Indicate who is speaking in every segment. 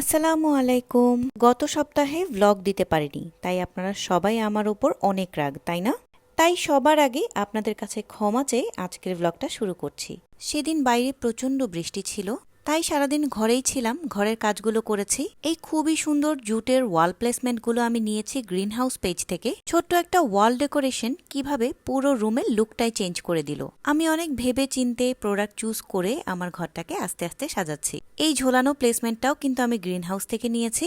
Speaker 1: আসসালামু আলাইকুম। গত সপ্তাহে ব্লগ দিতে পারিনি, তাই আপনারা সবাই আমার ওপর অনেক রাগ, তাই না? তাই সবার আগে আপনাদের কাছে ক্ষমা চেয়ে আজকের ব্লগটা শুরু করছি। সেদিন বাইরে প্রচণ্ড বৃষ্টি ছিল তাই সারাদিন ঘরেই ছিলাম, ঘরের কাজগুলো করেছি। এই খুবই সুন্দর জুটের ওয়াল প্লেসমেন্টগুলো আমি নিয়েছি গ্রিন হাউস পেজ থেকে। ছোট্ট একটা ওয়াল ডেকোরেশন কীভাবে পুরো রুমের লুকটাই চেঞ্জ করে দিল। আমি অনেক ভেবে চিনতে প্রোডাক্ট চুজ করে আমার ঘরটাকে আস্তে আস্তে সাজাচ্ছি। এই ঝোলানো প্লেসমেন্টটাও কিন্তু আমি গ্রিন হাউস থেকে নিয়েছি।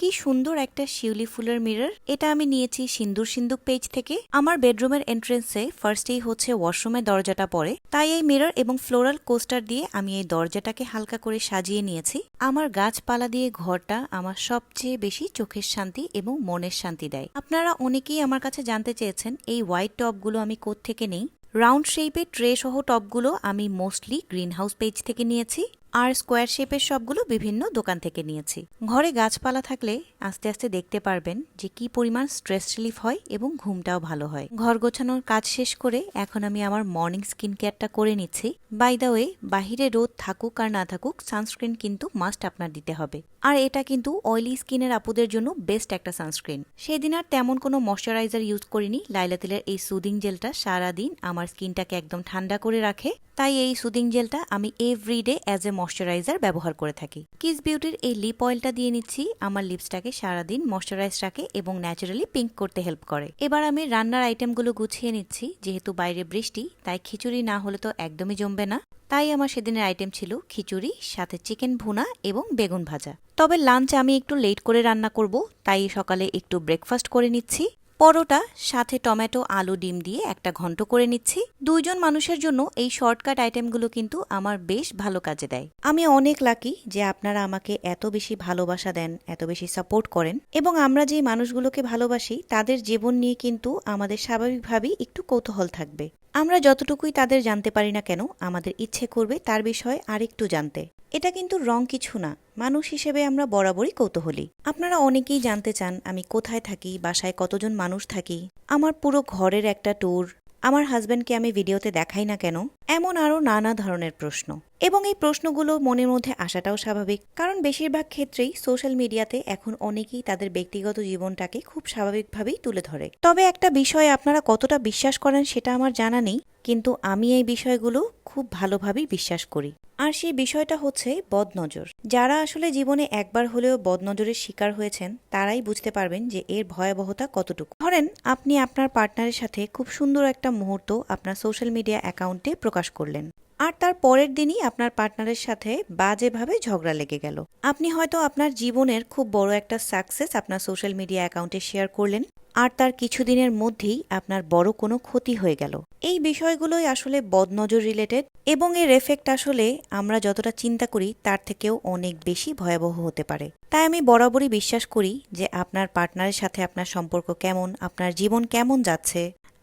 Speaker 1: কি সুন্দর একটা শিউলি ফুলের মিরর। এটা আমি নিয়েছি সিন্দুর সিন্দুক পেজ থেকে। আমার বেডরুমের এন্ট্রেন্সে ফার্স্টেই হচ্ছে ওয়াশরুমের দরজাটা পড়ে। তাই এই মিরর এবং ফ্লোরাল কোস্টার দিয়ে আমি এই দরজাটাকে হালকা করে সাজিয়ে নিয়েছি। আমার গাছপালা দিয়ে ঘরটা আমার সবচেয়ে বেশি চোখের শান্তি এবং মনের শান্তি দেয়। আপনারা অনেকেই আমার কাছে জানতে চেয়েছেন, এই হোয়াইট টপগুলো আমি থেকে নেই? রাউন্ড শেপের ট্রে সহ টপগুলো আমি মোস্টলি গ্রিন হাউস পেজ থেকে নিয়েছি। আর স্কোয়ার শেপের সবগুলো বিভিন্ন দোকান থেকে নিয়েছি। ঘরে গাছপালা থাকলে আস্তে আস্তে দেখতে পারবেন যে কি পরিমাণ স্ট্রেস রিলিফ হয় এবং ঘুমটাও ভালো হয়। ঘর গোছানোর কাজ শেষ করে এখন আমি আমার মর্নিং স্কিন কেয়ারটা করে নিচ্ছি। বাই দা ওয়ে, বাহিরে রোদ থাকুক আর না থাকুক, সানস্ক্রিন কিন্তু মাস্ট আপনার দিতে হবে। আর এটা কিন্তু অয়েলি স্কিনের আপুদের জন্য বেস্ট একটা সানস্ক্রিন। সেদিন আর তেমন কোনো ময়শ্চারাইজার ইউজ করিনি। লাইলা তেলের এই সুদিং জেলটা সারাদিন আমার স্কিনটাকে একদম ঠান্ডা করে রাখে। তাই এই সুদিং জেলটা আমি এভরিডে অ্যাজ এ ময়শ্চারাইজার ব্যবহার করে থাকি। কিস বিউটির এই লিপ অয়েলটা দিয়ে নিচ্ছি। আমার লিপসটাকে সারাদিন ময়শ্চারাইজ রাখে এবং ন্যাচারালি পিঙ্ক করতে হেল্প করে। এবার আমি রান্নার আইটেমগুলো গুছিয়ে নিচ্ছি। যেহেতু বাইরে বৃষ্টি, তাই খিচুড়ি না হলে তো একদমই জমবে না। তাই আমার সেদিনের আইটেম ছিল খিচুড়ি, সাথে চিকেন ভুনা এবং বেগুন ভাজা। তবে লাঞ্চ আমি একটু লেট করে রান্না করব, তাই সকালে একটু ব্রেকফাস্ট করে নিচ্ছি। পরোটা, সাথে টমেটো, আলু, ডিম দিয়ে একটা ঘন্ট করে নিচ্ছি। দুইজন মানুষের জন্য এই শর্টকাট আইটেমগুলো কিন্তু আমার বেশ ভালো কাজে দেয়। আমি অনেক লাকি যে আপনারা আমাকে এত বেশি ভালোবাসা দেন, এত বেশি সাপোর্ট করেন এবং আমরা যে মানুষগুলোকে ভালোবাসি, তাদের জীবন নিয়ে কিন্তু আমাদের স্বাভাবিকভাবেই একটু কৌতূহল থাকবে। আমরা যতটুকুই তাদের জানতে পারি না কেন, আমাদের ইচ্ছে করবে তার বিষয়ে আরেকটু জানতে। এটা কিন্তু রং কিছু না, মানুষ হিসেবে আমরা বরাবরই কৌতূহলী। আপনারা অনেকেই জানতে চান, আমি কোথায় থাকি, বাসায় কতজন মানুষ থাকি, আমার পুরো ঘরের একটা ট্যুর আমার হাজব্যান্ডকে আমি ভিডিওতে দেখাই না কেন? এমন আরও নানা ধরনের প্রশ্ন। এবং এই প্রশ্নগুলো মনের মধ্যে আসাটাও স্বাভাবিক। কারণ বেশিরভাগ ক্ষেত্রেই সোশ্যাল মিডিয়াতে এখন অনেকেই তাদের ব্যক্তিগত জীবনটাকে খুব স্বাভাবিকভাবেই তুলে ধরে। তবে একটা বিষয়ে আপনারা কতটা বিশ্বাস করেন সেটা আমার জানা নেই, কিন্তু আমি এই বিষয়গুলো খুব ভালোভাবেই বিশ্বাস করি। আর সেই বিষয়টা হচ্ছে বদনজর। যারা আসলে জীবনে একবার হলেও বদনজরের শিকার হয়েছেন, তারাই বুঝতে পারবেন যে এর ভয়াবহতা কতটুকু। ধরেন, আপনি আপনার পার্টনারের সাথে খুব সুন্দর একটা মুহূর্ত আপনার সোশ্যাল মিডিয়া অ্যাকাউন্টে প্রকাশ করলেন। আর তার পরের দিনই আপনার পার্টনারের সাথে বাজেভাবে ঝগড়া লেগে গেল। আপনি হয়তো আপনার জীবনের খুব বড় একটা সাকসেস আপনার সোশ্যাল মিডিয়া অ্যাকাউন্টে শেয়ার করলেন, আর তার কিছুদিনের মধ্যেই আপনার বড় কোনো ক্ষতি হয়ে গেল। এই বিষয়গুলোই আসলে বদনজর রিলেটেড এবং এর এফেক্ট আসলে আমরা যতটা চিন্তা করি তার থেকেও অনেক বেশি ভয়াবহ হতে পারে। তাই আমি বরাবরই বিশ্বাস করি যে আপনার পার্টনারের সাথে আপনার সম্পর্ক কেমন, আপনার জীবন কেমন যাচ্ছে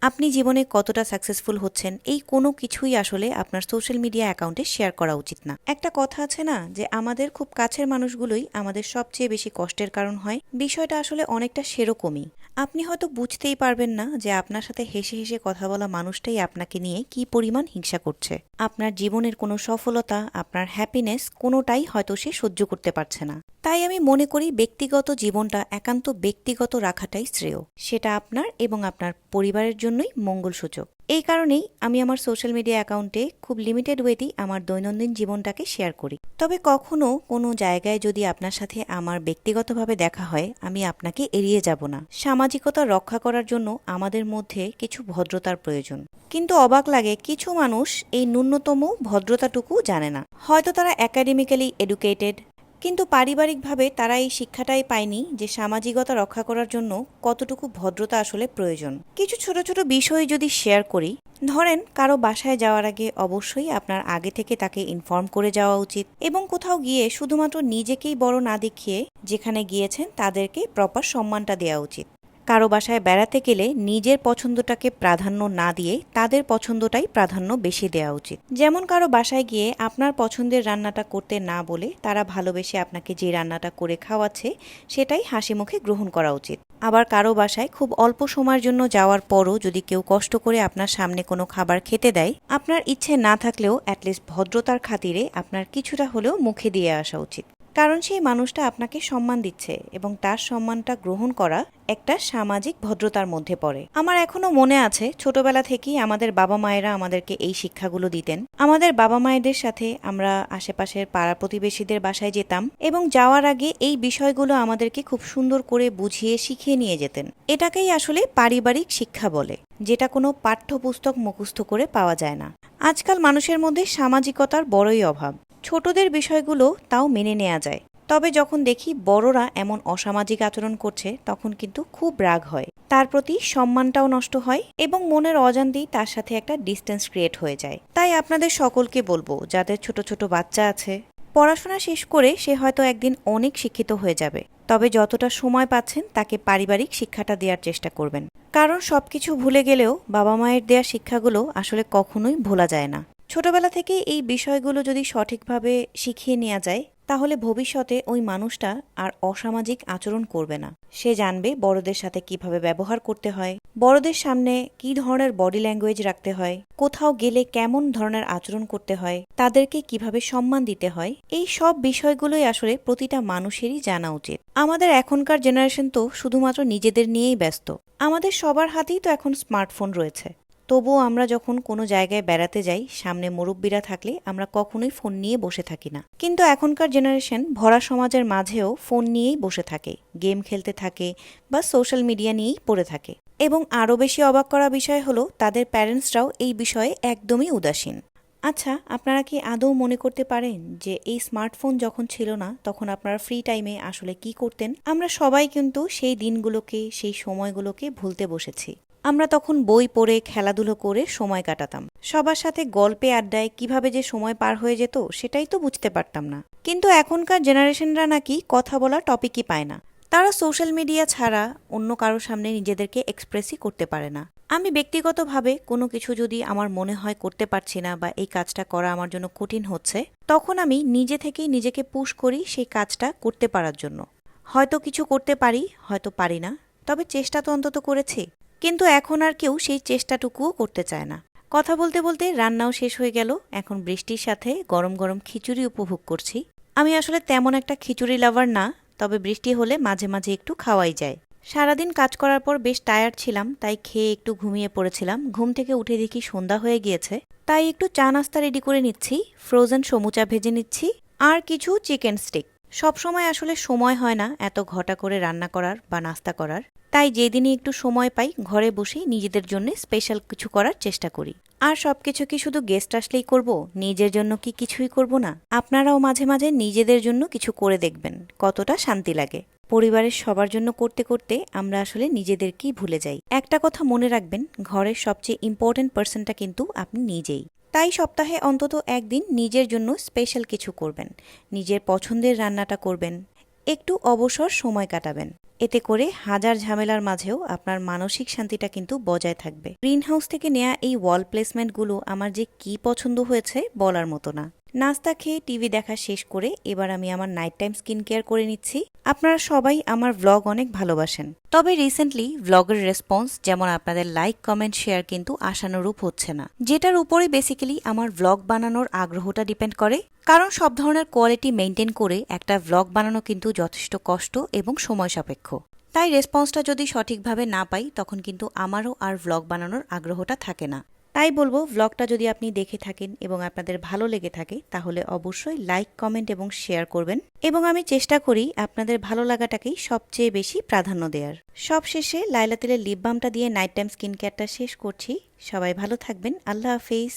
Speaker 1: আপনি জীবনে কতটা সাকসেসফুল হচ্ছেন, এই কোনো কিছুই আসলে আপনার সোশ্যাল মিডিয়া অ্যাকাউন্টে শেয়ার করা উচিত না। একটা কথা আছে না, যে আমাদের খুব কাছের মানুষগুলোই আমাদের সবচেয়ে বেশি কষ্টের কারণ হয়, বিষয়টা আসলে অনেকটা সেরকমই। আপনি হয়তো বুঝতেই পারবেন না যে আপনার সাথে হেসে হেসে কথা বলা মানুষটাই আপনাকে নিয়ে কি পরিমাণ হিংসা করছে। আপনার জীবনের কোনো সফলতা, আপনার হ্যাপিনেস কোনোটাই হয়তো সে সহ্য করতে পারছে না। তাই আমি মনে করি ব্যক্তিগত জীবনটা একান্ত ব্যক্তিগত রাখাটাই শ্রেয়। সেটা আপনার এবং আপনার পরিবারের জন্যই মঙ্গলসূচক। এই কারণেই আমি আমার সোশ্যাল মিডিয়া অ্যাকাউন্টে খুব লিমিটেড ওয়েতেই আমার দৈনন্দিন জীবনটাকে শেয়ার করি। তবে কখনো কোনো জায়গায় যদি আপনার সাথে আমার ব্যক্তিগতভাবে দেখা হয়, আমি আপনাকে এড়িয়ে যাব না। সামাজিকতা রক্ষা করার জন্য আমাদের মধ্যে কিছু ভদ্রতার প্রয়োজন। কিন্তু অবাক লাগে, কিছু মানুষ এই ন্যূনতম ভদ্রতাটুকু জানে না। হয়তো তারা একাডেমিক্যালি এডুকেটেড কিন্তু পারিবারিকভাবে তারা এই শিক্ষাটাই পায়নি যে সামাজিকতা রক্ষা করার জন্য কতটুকু ভদ্রতা আসলে প্রয়োজন। কিছু ছোট ছোট বিষয় যদি শেয়ার করি, ধরেন কারও বাসায় যাওয়ার আগে অবশ্যই আপনার আগে থেকে তাকে ইনফর্ম করে যাওয়া উচিত এবং কোথাও গিয়ে শুধুমাত্র নিজেকেই বড় না দেখিয়ে যেখানে গিয়েছেন তাদেরকে প্রপার সম্মানটা দেওয়া উচিত। কারও বাসায় বেড়াতে গেলে নিজের পছন্দটাকে প্রাধান্য না দিয়ে তাদের পছন্দটাই প্রাধান্য বেশি দেওয়া উচিত। যেমন কারও বাসায় গিয়ে আপনার পছন্দের রান্নাটা করতে না বলে তারা ভালোবেসে আপনাকে যে রান্নাটা করে খাওয়াচ্ছে, সেটাই হাসি মুখে গ্রহণ করা উচিত। আবার কারও বাসায় খুব অল্প সময়ের জন্য যাওয়ার পরও যদি কেউ কষ্ট করে আপনার সামনে কোনো খাবার খেতে দেয়, আপনার ইচ্ছে না থাকলেও অ্যাটলিস্ট ভদ্রতার খাতিরে আপনার কিছুটা হলেও মুখে দিয়ে আসা উচিত। কারণ সেই মানুষটা আপনাকে সম্মান দিচ্ছে এবং তার সম্মানটা গ্রহণ করা একটা সামাজিক ভদ্রতার মধ্যে পড়ে। আমার এখনও মনে আছে, ছোটবেলা থেকেই আমাদের বাবা মায়েরা আমাদেরকে এই শিক্ষাগুলো দিতেন। আমাদের বাবা মায়েদের সাথে আমরা আশেপাশের পাড়া প্রতিবেশীদের বাসায় যেতাম এবং যাওয়ার আগে এই বিষয়গুলো আমাদেরকে খুব সুন্দর করে বুঝিয়ে শিখিয়ে নিয়ে যেতেন। এটাকেই আসলে পারিবারিক শিক্ষা বলে, যেটা কোনো পাঠ্যপুস্তক মুখস্থ করে পাওয়া যায় না। আজকাল মানুষের মধ্যে সামাজিকতার বড়ই অভাব। ছোটদের বিষয়গুলো তাও মেনে নেওয়া যায়। তবে যখন দেখি বড়রা এমন অসামাজিক আচরণ করছে, তখন কিন্তু খুব রাগ হয়। তার প্রতি সম্মানটাও নষ্ট হয় এবং মনের অজান্তেই তার সাথে একটা ডিস্টেন্স ক্রিয়েট হয়ে যায়। তাই আপনাদের সকলকে বলব, যাদের ছোট ছোট বাচ্চা আছে, পড়াশোনা শেষ করে সে হয়তো একদিন অনেক শিক্ষিত হয়ে যাবে। তবে যতটা সময় পাচ্ছেন, তাকে পারিবারিক শিক্ষাটা দেওয়ার চেষ্টা করবেন। কারণ সবকিছু ভুলে গেলেও বাবা মায়ের দেওয়া শিক্ষাগুলো আসলে কখনোই ভোলা যায় না। ছোটবেলা থেকে এই বিষয়গুলো যদি সঠিকভাবে শিখিয়ে নেওয়া যায়, তাহলে ভবিষ্যতে ওই মানুষটা আর অসামাজিক আচরণ করবে না। সে জানবে বড়দের সাথে কীভাবে ব্যবহার করতে হয়, বড়দের সামনে কি ধরনের বডি ল্যাঙ্গুয়েজ রাখতে হয়, কোথাও গেলে কেমন ধরনের আচরণ করতে হয়, তাদেরকে কীভাবে সম্মান দিতে হয়, এই সব বিষয়গুলোই আসলে প্রতিটা মানুষেরই জানা উচিত। আমাদের এখনকার জেনারেশন তো শুধুমাত্র নিজেদের নিয়েই ব্যস্ত। আমাদের সবার হাতেই তো এখন স্মার্টফোন রয়েছে। তবুও আমরা যখন কোনো জায়গায় বেড়াতে যাই, সামনে মুরব্বীরা থাকলে আমরা কখনোই ফোন নিয়ে বসে থাকি না। কিন্তু এখনকার জেনারেশন ভরা সমাজের মাঝেও ফোন নিয়েই বসে থাকে, গেম খেলতে থাকে বা সোশ্যাল মিডিয়া নিয়েই পড়ে থাকে। এবং আরও বেশি অবাক করা বিষয় হলো, তাদের প্যারেন্টসরাও এই বিষয়ে একদমই উদাসীন। আচ্ছা আপনারা কি আদৌ মনে করতে পারেন যে এই স্মার্টফোন যখন ছিল না, তখন আপনারা ফ্রি টাইমে আসলে কি করতেন? আমরা সবাই কিন্তু সেই দিনগুলোকে, সেই সময়গুলোকে ভুলতে বসেছি। আমরা তখন বই পড়ে, খেলাধুলো করে সময় কাটাতাম। সবার সাথে গল্পে আড্ডায় কীভাবে যে সময় পার হয়ে যেত, সেটাই তো বুঝতে পারতাম না। কিন্তু এখনকার জেনারেশনরা নাকি কথা বলা টপিকই পায় না। তারা সোশ্যাল মিডিয়া ছাড়া অন্য কারোর সামনে নিজেদেরকে এক্সপ্রেসই করতে পারে না। আমি ব্যক্তিগতভাবে কোনো কিছু যদি আমার মনে হয় করতে পারছি না বা এই কাজটা করা আমার জন্য কঠিন হচ্ছে, তখন আমি নিজে থেকেই নিজেকে পুশ করি সেই কাজটা করতে পারার জন্য। হয়তো কিছু করতে পারি, হয়তো পারি না, তবে চেষ্টা তো অন্তত করেছি। কিন্তু এখন আর কেউ সেই চেষ্টাটুকুও করতে চায় না। কথা বলতে বলতে রান্নাও শেষ হয়ে গেল। এখন বৃষ্টির সাথে গরম গরম খিচুড়ি উপভোগ করছি। আমি আসলে তেমন একটা খিচুড়ি লাভার না, তবে বৃষ্টি হলে মাঝে মাঝে একটু খাওয়াই যায়। সারাদিন কাজ করার পর বেশ টায়ার্ড ছিলাম, তাই খেয়ে একটু ঘুমিয়ে পড়েছিলাম। ঘুম থেকে উঠে দেখি সন্ধ্যা হয়ে গিয়েছে। তাই একটু চা নাস্তা রেডি করে নিচ্ছি, ফ্রোজেন সমুচা ভেজে নিচ্ছি, আর কিছু চিকেন স্টিক। সবসময় আসলে সময় হয় না এত ঘটা করে রান্না করার বা নাস্তা করার। তাই যেদিনই একটু সময় পাই, ঘরে বসেই নিজেদের জন্য স্পেশাল কিছু করার চেষ্টা করি। আর সব কিছু কি শুধু গেস্ট আসলেই করব? নিজের জন্য কি কিছুই করব না? আপনারাও মাঝে মাঝে নিজেদের জন্য কিছু করে দেখবেন, কতটা শান্তি লাগে। পরিবারের সবার জন্য করতে করতে আমরা আসলে নিজেদেরকেই ভুলে যাই। একটা কথা মনে রাখবেন, ঘরের সবচেয়ে ইম্পর্টেন্ট পার্সনটা কিন্তু আপনি নিজেই। তাই সপ্তাহে অন্তত একদিন নিজের জন্য স্পেশাল কিছু করবেন। নিজের পছন্দের রান্নাটা করবেন। একটু অবসর সময় কাটাবেন। এতে করে হাজার ঝামেলার মাঝেও আপনার মানসিক শান্তিটা কিন্তু বজায় থাকবে। গ্রিন হাউস থেকে নেয়া এই ওয়াল প্লেসমেন্টগুলো আমার যে কি পছন্দ হয়েছে বলার মতো না। নাস্তা খেয়ে টিভি দেখা শেষ করে এবার আমি আমার নাইট টাইম স্কিন কেয়ার করে নিচ্ছি। আপনারা সবাই আমার ভ্লগ অনেক ভালোবাসেন। তবে রিসেন্টলি ভ্লগের রেসপন্স যেমন আপনাদের লাইক কমেন্ট শেয়ার কিন্তু আশানুরূপ হচ্ছে না। যেটার উপরে বেসিক্যালি আমার ভ্লগ বানানোর আগ্রহটা ডিপেন্ড করে। কারণ সব ধরনের কোয়ালিটি মেনটেন করে একটা ভ্লগ বানানো কিন্তু যথেষ্ট কষ্ট এবং সময় সাপেক্ষ। তাই রেসপন্সটা যদি সঠিকভাবে না পাই, তখন কিন্তু আমারও আর ভ্লগ বানানোর আগ্রহটা থাকে না। তাই বলব ব্লগটা যদি আপনি দেখে থাকেন এবং আপনাদের ভালো লেগে থাকে, তাহলে অবশ্যই লাইক কমেন্ট এবং শেয়ার করবেন। এবং আমি চেষ্টা করি আপনাদের ভালো লাগাটাকেই সবচেয়ে বেশি প্রাধান্য দেওয়ার। সবশেষে লাইলা তেলের লিপ বামটা দিয়ে নাইট টাইম স্কিন কেয়ারটা শেষ করছি। সবাই ভালো থাকবেন। আল্লাহ হাফিজ।